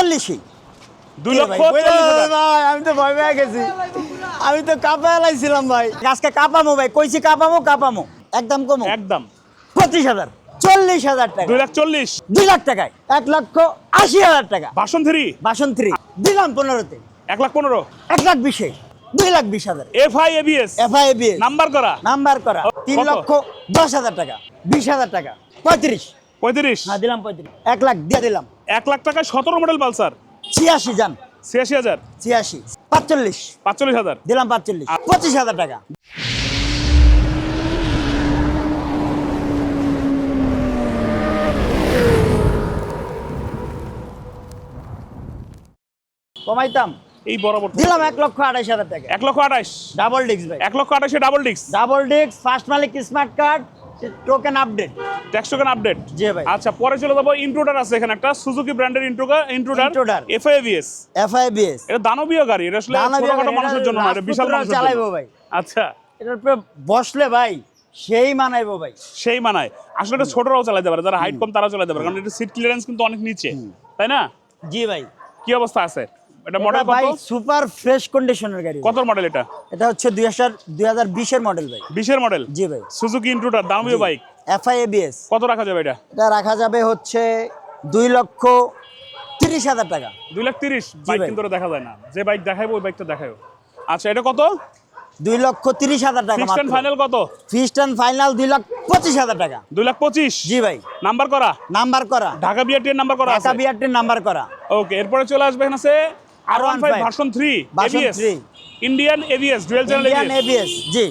চল্লিশই দুই লক্ষ ভাই, আমি তো ভয় পেয়ে গেছি। আমি তো কাপা এলাইছিলাম ভাই। আজকে কাপামো ভাই। কইছি কাপামো কাপামো। একদম কমো। একদম। পঁচিশ হাজার। চল্লিশ হাজার টাকা। দুই লাখ চল্লিশ। দুই লাখ টাকায়। এক লক্ষ আশি হাজার টাকা। বাসন থ্রি। Version three. দিলাম পনেরোতে। এক লাখ পনেরো। এক লাখ বিশে। দুই লাখ বিশ হাজার। F I ABS. FI BS number করা। নাম্বার করা। তিন লক্ষ দশ হাজার টাকা। বিশ হাজার টাকা। পঁয়ত্রিশ। পঁয়ত্রিশ। হ্যাঁ দিলাম পঁয়ত্রিশ। এক লাখ দিয়ে দিলাম। এক লাখ টাকায় সতেরো মডেল পালসার। ছিয়াশি যান। ছিয়াশি হাজার? ছিয়াশি। পাঁচচল্লিশ। পাঁচচল্লিশ হাজার? দিলাম পাঁচচল্লিশ। পঁচিশ হাজার টাকা। কমাইতাম। এই বরাবর দিলাম এক লক্ষ আঠাইশ হাজার টাকা। এক লক্ষ আঠাইশ? ডাবল ডিস্ক ভাই। এক লক্ষ আঠাশে double disc double disc first মালিক smart card token update tax token update জি ভাই। আচ্ছা পরে চলে যাব ইন্ট্রোডার আছে এখানে একটা। সুজুকি ব্র্যান্ডের ইন্ট্রোডার ইন্ট্রোডার। এফআইভিএস এফআইবিএস এটা দানবীয় গাড়ি এটা আসলে ছোটখাটো মানুষের জন্য না এটা বিশাল মানুষের চালাইবো ভাই। আচ্ছা। এটার উপরে বসলে ভাই সেই মানাইবো ভাই। সেই মানায়। আসলে এটা ছোটরাও চালাতে পারে যারা হাইট কম তারা চালাতে পারে কারণ এটা সিট ক্লিয়ারেন্স কিন্তু অনেক নিচে তাই না? জি ভাই। কি অবস্থা আছে? এটা মডেল কত? সুপার ফ্রেশ কন্ডিশনের গাড়ি। কত মডেল এটা? এটা হচ্ছে দুই হাজার দুই হাজার বিশের মডেল ভাই। বিশের মডেল জি। ভাই সুজুকি ইন্ট্রোডার বাইক এফআইএবিএস কত রাখা যাবে এটা? এটা রাখা যাবে হচ্ছে দুই লক্ষ তিরিশ হাজার টাকা। দুই লাখ তিরিশ? বাইক কিন্তু দেখা যায় না। যে বাইক দেখাইবো ওই বাইকটা দেখাইও। আচ্ছা এটা কত? দুই লক্ষ তিরিশ হাজার টাকা ফিক্সড ফাইনাল কত? ফিক্সড ফাইনাল দুই লাখ পঁচিশ হাজার টাকা। দুই লাখ পঁচিশ? জি ভাই। নাম্বার করা? নাম্বার করা। ঢাকা বিআরটি নাম্বার করা ঢাকা বিআরটির নাম্বার করা। ওকে এরপরে চলে আসবে এখানে R one five R15 version three ABS 3 Indian ABS dual channel Indian ABS জি।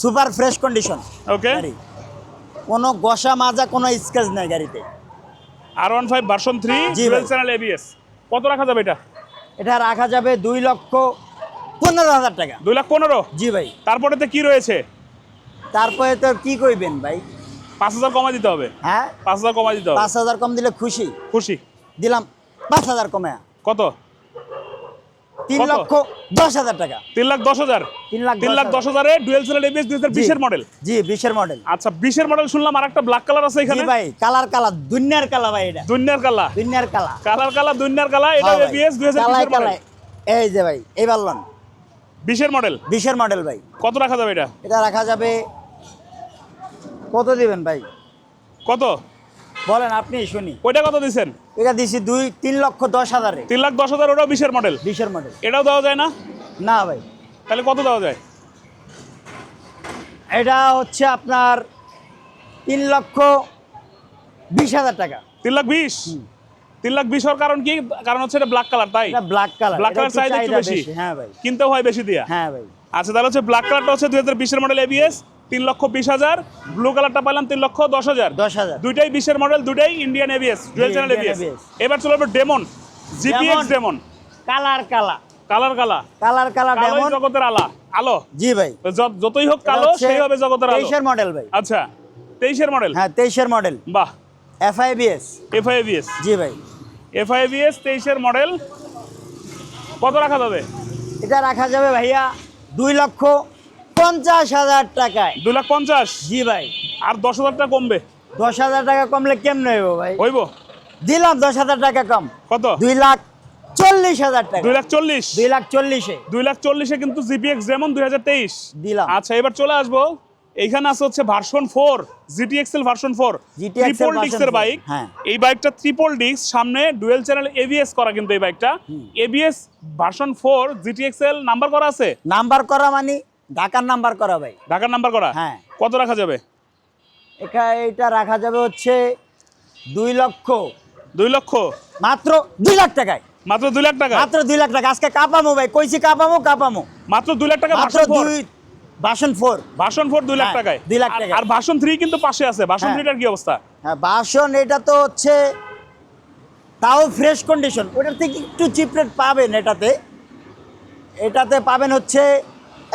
সুপার ফ্রেশ কন্ডিশন ওকে কোনো গসা মাজা কোনো স্কেচ নাই গাড়িতে। R one five version three dual. Channel ABS কত রাখা যাবে এটা? এটা রাখা যাবে দুই লক্ষ পনেরো হাজার টাকা। দুই লাখ পনেরো? জি ভাই। তারপরে তো কি রয়েছে? তারপরে তো কি কইবেন ভাই? পাঁচ হাজার কমাই দিতে হবে। হ্যাঁ। পাঁচ হাজার কমাই দিতে হবে। পাঁচ হাজার কম দিলে খুশি। খুশি? দিলাম পাঁচ হাজার কমে। কত? তিন লক্ষ দশ হাজার টাকা। তিন লাখ দশ হাজার? তিন লাখ দশ হাজারে। ডুয়েল চ্যানেল এবিএস দুই হাজার বিশের মডেল জি বিশের মডেল আচ্ছা বিশের মডেল শুনলাম আর একটা ব্ল্যাক কালার আছে এখানে। ভাই কালার কালার দুনিয়ার কালা ভাই এটা। দুনিয়ার কালা। দুনিয়ার কালা। কালার কালা দুনিয়ার কালা এটা হ্যাঁ এবিএস দুই হাজার বিশের মডেল এই যে ভাই এই বললাম বিশের মডেল বিশের মডেল ভাই। কত রাখা যাবে এটা? এটা রাখা যাবে কত দিবেন ভাই? কত? বলেন আপনি শুনি। ওইটা কত দিচ্ছেন এটা দিছি দুই তিন লক্ষ দশ হাজারে তিন লাখ দশ হাজার ওটাও বিশের মডেল বিশের মডেল এটাও দেওয়া যায় না? না ভাই। তাহলে কত দেওয়া যায়? এটা হচ্ছে আপনার তিন লক্ষ বিশ হাজার টাকা। তিন লাখ বিশ? তিন লাখ বিশ হওয়ার কারণ কি? কারণ হচ্ছে এটা ব্ল্যাক কালার তাই? ব্ল্যাক কালার ব্ল্যাক কালার চাহিদা একটু বেশি। হ্যাঁ ভাই। কিনতেও হয় বেশি দিয়া। হ্যাঁ ভাই। আচ্ছা তাহলে হচ্ছে ব্ল্যাক কালারটা হচ্ছে দুই হাজার বিশের মডেল এবিএস তিন লক্ষ বিশ হাজার। ব্লু কালারটা পাইলাম তিন লক্ষ দশ হাজার। দশ হাজার। দুইটাই বিশের মডেল দুইটাই Indian ABS dual channel ABS ABS এবার চলে যাবে ডেমন জিপিএক্স ডেমন কালার কালা কালার কালা কালার কালা ডেমন জগতের আলা। আলো। জি ভাই। যতই হোক কালো সেই হবে জগতের আলো। তেইশের মডেল ভাই। আচ্ছা তেইশের মডেল হ্যাঁ তেইশের মডেল বাহ। এফআইবিএস এফআইবিএস জি ভাই। এফআইবিএস তেইশের মডেল কত রাখা যাবে? এটা রাখা যাবে ভাইয়া দুই লক্ষ পঞ্চাশ হাজার টাকায়। দুই লাখ পঞ্চাশ? জি ভাই। আর দশ হাজার টাকা কমবে? দশ হাজার টাকা কমলে কেমনে হইব ভাই? হইব। দিলাম দশ হাজার টাকা কম। কত? দুই লাখ চল্লিশ হাজার টাকা। দুই লাখ চল্লিশ? দুই লাখ চল্লিশে। দুই লাখ চল্লিশে কিন্তু জিপিএক্স যেমন দুই হাজার তেইশ। দিলাম। আচ্ছা এবার চলে আসব। এইখানে আছে হচ্ছে version four GT Excel version four triple ডিস্কের বাইক। এই বাইকটা ট্রিপল ডিস্ক সামনে ডুয়েল চ্যানেল এবিএস করা কিন্তু এই বাইকটা ABS version four GT Excel number করা আছে? নাম্বার করা মানে ঢাকার নাম্বার করা ভাই। ঢাকার নাম্বার করা? হ্যাঁ। কত রাখা যাবে? এখানে এটা রাখা যাবে হচ্ছে দুই লক্ষ। দুই লক্ষ? মাত্র দুই লাখ টাকায়। মাত্র দুই লাখ টাকা মাত্র দুই লাখ টাকা। আজকে কাপামো ভাই। কইছি কাপামো কাপামো। মাত্র দুই লাখ টাকা মাত্র দুই বাসন ফোর। ভার্সন ফোর দুই লাখ হ্যাঁ, টাকায়। দুই লাখ টাকায়। আর বাসন থ্রি কিন্তু পাশে আছে। বাসন হ্যাঁ। থ্রিটার কি অবস্থা? হ্যাঁ বাসন এটা তো হচ্ছে তাও ফ্রেশ কন্ডিশন ওটার থেকে একটু চিপ রেট পাবেন এটাতে। এটাতে পাবেন হচ্ছে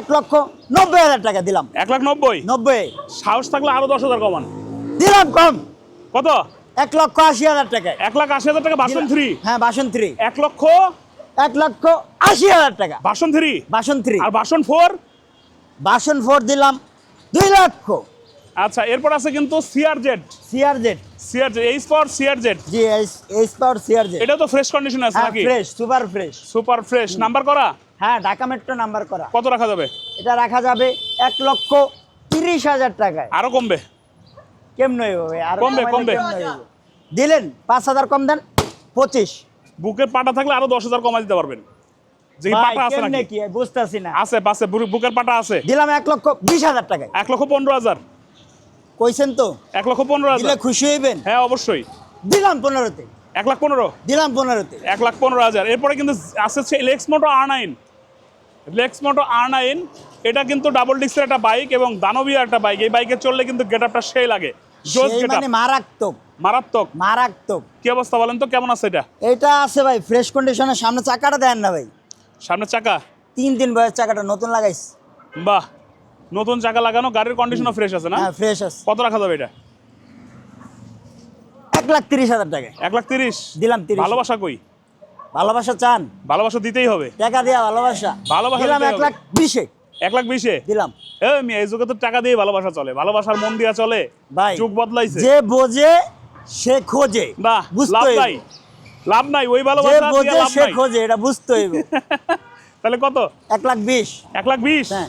এক লক্ষ নব্বই হাজার টাকা দিলাম। এক লাখ নব্বই? নব্বই। সাহস থাকলে আরও দশ হাজার কমান। দিলাম কম। কত? এক লক্ষ আশি হাজার টাকায়। এক লাখ আশি হাজার টাকা ভার্সন থ্রি? হ্যাঁ বাসন থ্রি। এক লক্ষ? এক লক্ষ আশি হাজার টাকা। Version three? Version three. আর ভার্সন ফোর? বাসন ফোর দিলাম দুই লক্ষ। আচ্ছা এরপর আছে কিন্তু CR Z CR Z CR Z এই spot CR Z G H power CR Z এটা তো ফ্রেশ কন্ডিশন আছে হ্যাঁ নাকি? Fresh super fresh super fresh number করা? হ্যাঁ ঢাকা মেট্রো নাম্বার করা। কত রাখা যাবে? এটা রাখা যাবে এক লক্ষ তিরিশ হাজার টাকায়। আরও কমবে? কেমন ভাই? আর কমবে, কমবে। দিলেন পাঁচ হাজার কম দেন পঁচিশ। বুকের পাটা থাকলে আরও দশ হাজার কমা দিতে পারবেন। যে ভাই পাটা আছে নাকি? বুঝতেছি না। আছে পাশে বুকের পাটা আছে। দিলাম এক লক্ষ বিশ হাজার টাকায়। এক লক্ষ পনেরো হাজার। কইছেন তো? এক লক্ষ পনেরো হাজার। খুশি হইবেন? হ্যাঁ অবশ্যই। দিলাম পনেরোতে। এক লাখ পনেরো? দিলাম পনেরোতে। এক লাখ পনেরো হাজার। এরপরে কিন্তু লেক্স মোটো আর নাইন লেক্স মোটো আর নাইন এটা কিন্তু ডাবল ডিস্কের একটা বাইক এবং দানবীয় একটা বাইক এই বাইকে চললে কিন্তু গেট আপটা সেই লাগে মানে মারাত্মক। মারাত্মক। মারাত্মক। কি অবস্থা বলেন তো? কেমন আছে এটা? এটা আছে ভাই ফ্রেশ কন্ডিশনের সামনে চাকাটা দেন না ভাই। সামনের চাকা? তিন দিন বয়স চাকাটা নতুন লাগাইস। বাহ! নতুন চাকা লাগানো গাড়ির কন্ডিশনও ফ্রেশ আছে না? হ্যাঁ ফ্রেশ আছে। কত রাখা যাবে এটা? এক লাখ তিরিশ হাজার টাকায়। এক লাখ তিরিশ? দিলাম তিরিশ। ভালোবাসা কই? ভালোবাসা চান? ভালোবাসা দিতেই হবে। টাকা দিয়া ভালোবাসা। ভালোবাসা দিলাম এক লাখ বিশে। এক লাখ বিশে? দিলাম। এই মিয়া এই যুগে তো টাকা দিয়ে ভালোবাসা চলে। ভালোবাসার মন দিয়া চলে। ভাই যুগ বদলাইছে। যে বোঝে সে খোঁজে। বাহ বুঝতে লাভ। নাই লাভ নাই ওই যে ভালোবাসা দিয়ে বোঝে সে খোঁজে এটা বুঝতে হইব। তাহলে কত? এক লাখ বিশ। এক লাখ বিশ? হ্যাঁ।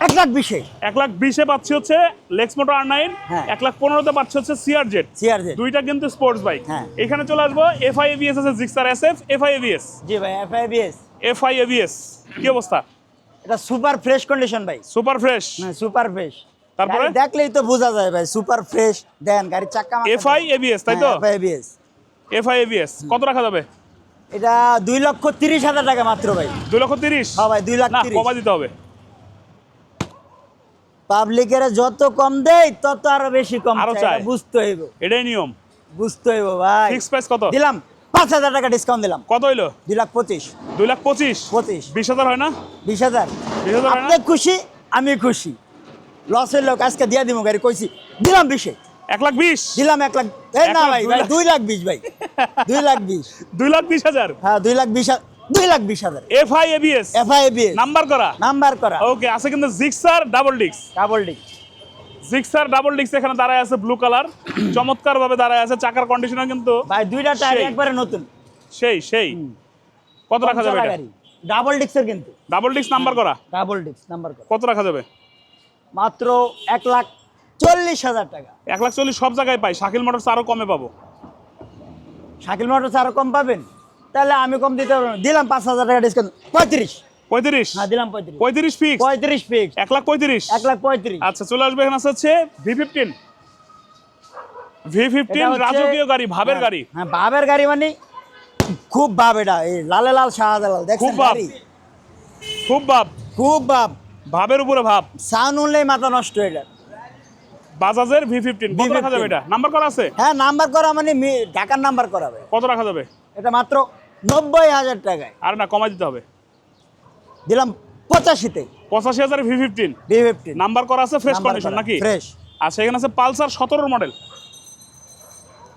এক লাখ বিশে। এক লাখ বিশে পাচ্ছি হচ্ছে লেক্স মোটর আর নাইন হ্যাঁ। এক লাখ পনেরোতে পাচ্ছি হচ্ছে সিআর জেড চেয়ার যে দুইটা কিন্তু স্পোর্টস বাইক হ্যাঁ। এখানে চলে আসব এফআই এভিএস আছে Gixxer S F FI ABS জি ভাই FI BS FI ABS F I ABS কি অবস্থা? এটা সুপার ফ্রেশ কন্ডিশন ভাই। সুপার ফ্রেশ হ্যাঁ সুপার ফ্রেশ তারপরে? দেখলেই তো বোঝা যায় ভাই সুপার ফ্রেশ দেন গাড়ির চাক্কা এফআই এভিএস তাই তো? এফআইবিএস এফআই এভিএস কত রাখা যাবে? এটা দুই লক্ষ তিরিশ হাজার টাকা মাত্র ভাই। দুই লক্ষ তিরিশ? হ্যাঁ ভাই দুই লাখ কমা দিতে হবে। পাবলিকের যত কম দেয় তত আরও বেশি কম আরও চাই, বুঝতে হইব। এটাই নিয়ম। বুঝতে হইব ভাই। ফিক্স প্রাইস কত? দিলাম। পাঁচ হাজার টাকা ডিসকাউন্ট দিলাম। কত হইল? দুই লাখ পঁচিশ। দুই লাখ পঁচিশ? পঁচিশ। বিশ হাজার হয় না? বিশ হাজার। বিশ হাজার হয় না? আপনি খুশি আমি খুশি। লসের লোক আজকে দিয়া দিব গাড়ি কইছি দিলাম বিশে। এক লাখ বিশ? দিলাম এক লাখ এই না ভাই দুই লাখ। বিশ ভাই। দুই লাখ বিশ। দুই লাখ বিশ হাজার? হ্যাঁ দুই লাখ বিশ হা- দুই লাখ বিশ হাজার। এফআই এভিএস এফআইবিএস নাম্বার করা? নাম্বার করা। ওকে আছে কিন্তু জিক্সার ডাবল ডিক্স ডাবল ডিক জিক্সার ডাবল ডিক্স এখানে দাঁড়ায় আছে ব্লু কালার চমৎকার ভাবে দাঁড়ায় আছে চাকার কন্ডিশনার কিন্তু ভাই দুইটা টায়ার একবারে নতুন। সেই সেই। কত রাখা যাবে এটা? ডাবল ডিক্সের কিন্তু। ডাবল ডিক্স নাম্বার করা? ডাবল ডিক্স নাম্বার করা। কত রাখা যাবে? মাত্র এক লাখ চল্লিশ হাজার টাকা। এক লাখ চল্লিশ সব জায়গায় পাই। শাকিল মোটরস আরও কমে পাবো। শাকিল মোটরস আরও কম পাবেন? তাহলে আমি কম দিতে পারব না। দিলাম পাঁচ হাজার টাকা ডিসকাউন্ট পঁয়ত্রিশ। পঁয়ত্রিশ? হ্যাঁ দিলাম পঁয়ত্রিশ। পঁয়ত্রিশ ফিক্স পঁয়ত্রিশ ফিক্স এক লাখ পঁয়ত্রিশ? এক লাখ পঁয়ত্রিশ। আচ্ছা চলে আসবে এখানে আছে হচ্ছে ভি ফিফটিন ভি ফিফটিন হচ্ছে- রাজকীয় গাড়ি ভাবের হ্যাঁ, গাড়ি। হ্যাঁ গাড়ি মানে খুব ভাব এটা। এই লালে লাল শাহজালাল দেখছেন খুব। গাড়ি? খুব ভাব। খুব ভাব। ভাবের উপরে ভাব। সাউন্ড উনলেই মাথা নষ্ট এটা বাজাজের ভি ফিফটিন কত রাখা যাবে এটা? নাম্বার করা আছে? হ্যাঁ নাম্বার করা মানে মি- ঢাকার নাম্বার করাবে। কত রাখা যাবে? এটা মাত্র নব্বই হাজার টাকায়। আর না কমাই দিতে হবে। দিলাম পঁচাশিতে। পঁচাশি হাজার V fifteen. B fifteen. Number করা আছে ফ্রেশ কন্ডিশন নাকি? ফ্রেশ। আচ্ছা এখানে আছে পালসার সতেরোর মডেল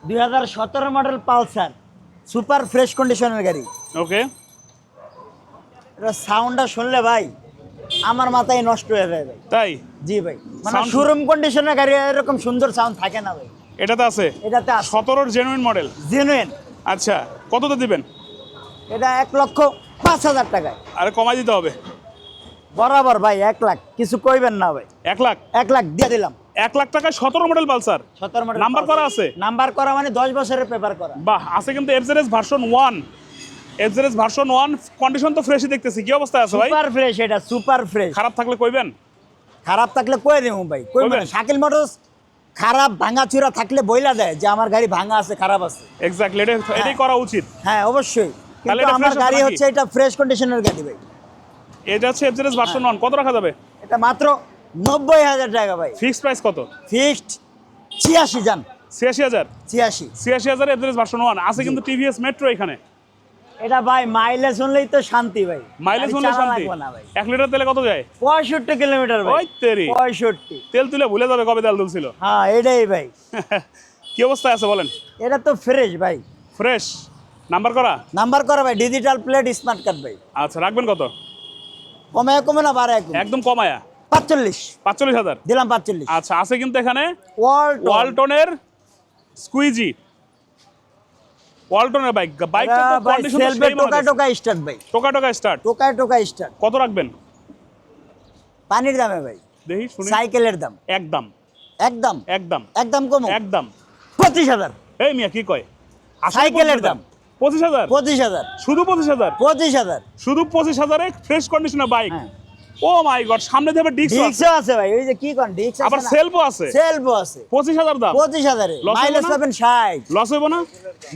দুই হাজার সতেরো মডেল পালসার। সুপার ফ্রেশ কন্ডিশনের গাড়ি। ওকে। এটা সাউন্ডটা শুনলে ভাই আমার মাথায় নষ্ট হয়ে যায় ভাই। তাই? জি ভাই। মানে শোরুম কন্ডিশনের গাড়ি এরকম সুন্দর সাউন্ড থাকে না ভাই। এটাতে আছে? এটাতে আছে। সতেরোর জেনুইন মডেল জেনুইন আচ্ছা কততে দিবেন? এটা এক লক্ষ পাঁচ হাজার টাকায়। আরে কমাই দিতে হবে। বরাবর ভাই এক লাখ। কিছু কইবেন না ভাই। এক লাখ? এক লাখ দিয়ে দিলাম। এক লাখ টাকায় সতেরো মডেল পালসার সতেরো মডেল নাম্বার করা আছে? নাম্বার করা মানে দশ বছরের পেপার করা। বাহ আছে কিন্তু FZS version one FZS version one condition তো ফ্রেশই দেখতেছি। কি অবস্থায় আছে ভাই? সুপার ফ্রেশ এটা সুপার ফ্রেশ খারাপ থাকলে কইবেন? খারাপ থাকলে কই দেবো ভাই? কই কইবেন? শাকিল মোটরস খারাপ ভাঙা চূড়া থাকলে বইলা দেয়। যে আমার গাড়ি ভাঙা আছে খারাপ আছে। এক্স্যাক্টলি এটাই এটাই করা উচিত। হ্যাঁ অবশ্যই। কিন্তু আমার গাড়ি হচ্ছে এটা ফ্রেশ কন্ডিশনের গাড়ি ভাই। এটা হচ্ছে এফজেরেস ভার্সন ওয়ান কত রাখা যাবে? এটা মাত্র নব্বই হাজার টাকা ভাই। ফিক্সড প্রাইস কত? ফিক্সড ছিয়াশি যান ছিয়াশি হাজার? ছিয়াশি। ছিয়াশি হাজার এফজেরেস ভার্সন ওয়ান আছে কিন্তু টিভিএস মেট্রো এখানে। এটা ভাই মাইলেজ শুনলেই তো শান্তি ভাই। মাইলেজ হলে শান্তি। এক লিটার তেলে কত যায়? পঁয়ষট্টি কিলোমিটার ওই ভাই তেরি। পঁয়ষট্টি। তেল তুলে ভুলে যাবে কবে তেল তুলছিল। হ্যাঁ এটাই ভাই। কি অবস্থায় আছে বলেন? এটা তো ফ্রেশ ভাই। ফ্রেশ নাম্বার করা? নাম্বার করা ভাই ডিজিটাল প্লেট স্মার্ট কার্ড ভাই। আচ্ছা রাখবেন কত? কমে কমে না বাড়ায় একদম কমায়া। পাঁচচল্লিশ। পাঁচচল্লিশ হাজার? দিলাম পাঁচচল্লিশ। আচ্ছা আছে কিন্তু এখানে ওয়াল ওয়ালটনের স্কুইজি ওয়ালটনের বাইক বাইক সেলফে টোকা টোকা স্টার্ট ভাই। টোকা টোকা স্টার্ট টোকা টোকা স্টার্ট কত রাখবেন? পানির দামে ভাই। দেখি শুনি। সাইকেলের দাম। একদম। একদম। একদম। একদম কম। একদম। পঁচিশ হাজার। এই মিয়া কি কয়? সাইকেলের দাম। পঁচিশ হাজার? পঁচিশ হাজার। শুধু পঁচিশ হাজার? পঁচিশ হাজার। শুধু পঁচিশ হাজারে ফ্রেশ কন্ডিশনের বাইক। ও মাই গড সামনে দেবে ডিস্ক ডিক্সও আছে। ভাই ওই যে কি কোন ডিক্স আবার সেলফও আছে। সেলফও আছে। পঁচিশ হাজার দাম। পঁচিশ হাজারে। মাইলেজ পাবেন ষাট। লস হইব না?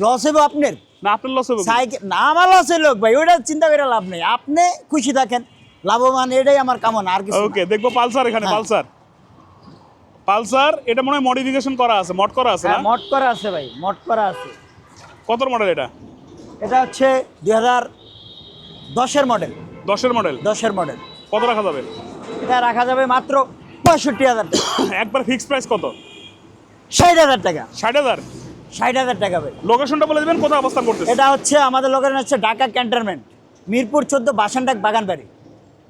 লস হবে আপনার। না আপনার লস হইব সাইকেল না আমার লস লোক ভাই ওইটা চিন্তা করে লাভ নেই। আপনি খুশি থাকেন। লাভবান এটাই আমার কামনা আর কিছু ওকে দেখব পালসার এখানে হ্যাঁ। পালসার। পালসার এটা মনে হয় মডিফিকেশন করা আছে মড করা আছে না? হ্যাঁ মট করা আছে ভাই মট করা আছে। কত মডেল এটা? এটা হচ্ছে দুই হাজার দশের মডেল দশের মডেল দশের মডেল কত রাখা যাবে? এটা রাখা যাবে মাত্র পঁয়ষট্টি হাজার টাকা। একবার ফিক্সড প্রাইস কত? ষাট হাজার টাকা। ষাট হাজার? ষাট হাজার টাকা ভাই। লোকেশনটা বলে দেবেন কোথায় অবস্থান করতে এটা হচ্ছে আমাদের লোকেশন হচ্ছে ঢাকা ক্যান্টনমেন্ট মিরপুর চোদ্দ বাসানডাক বাগানবাড়ি।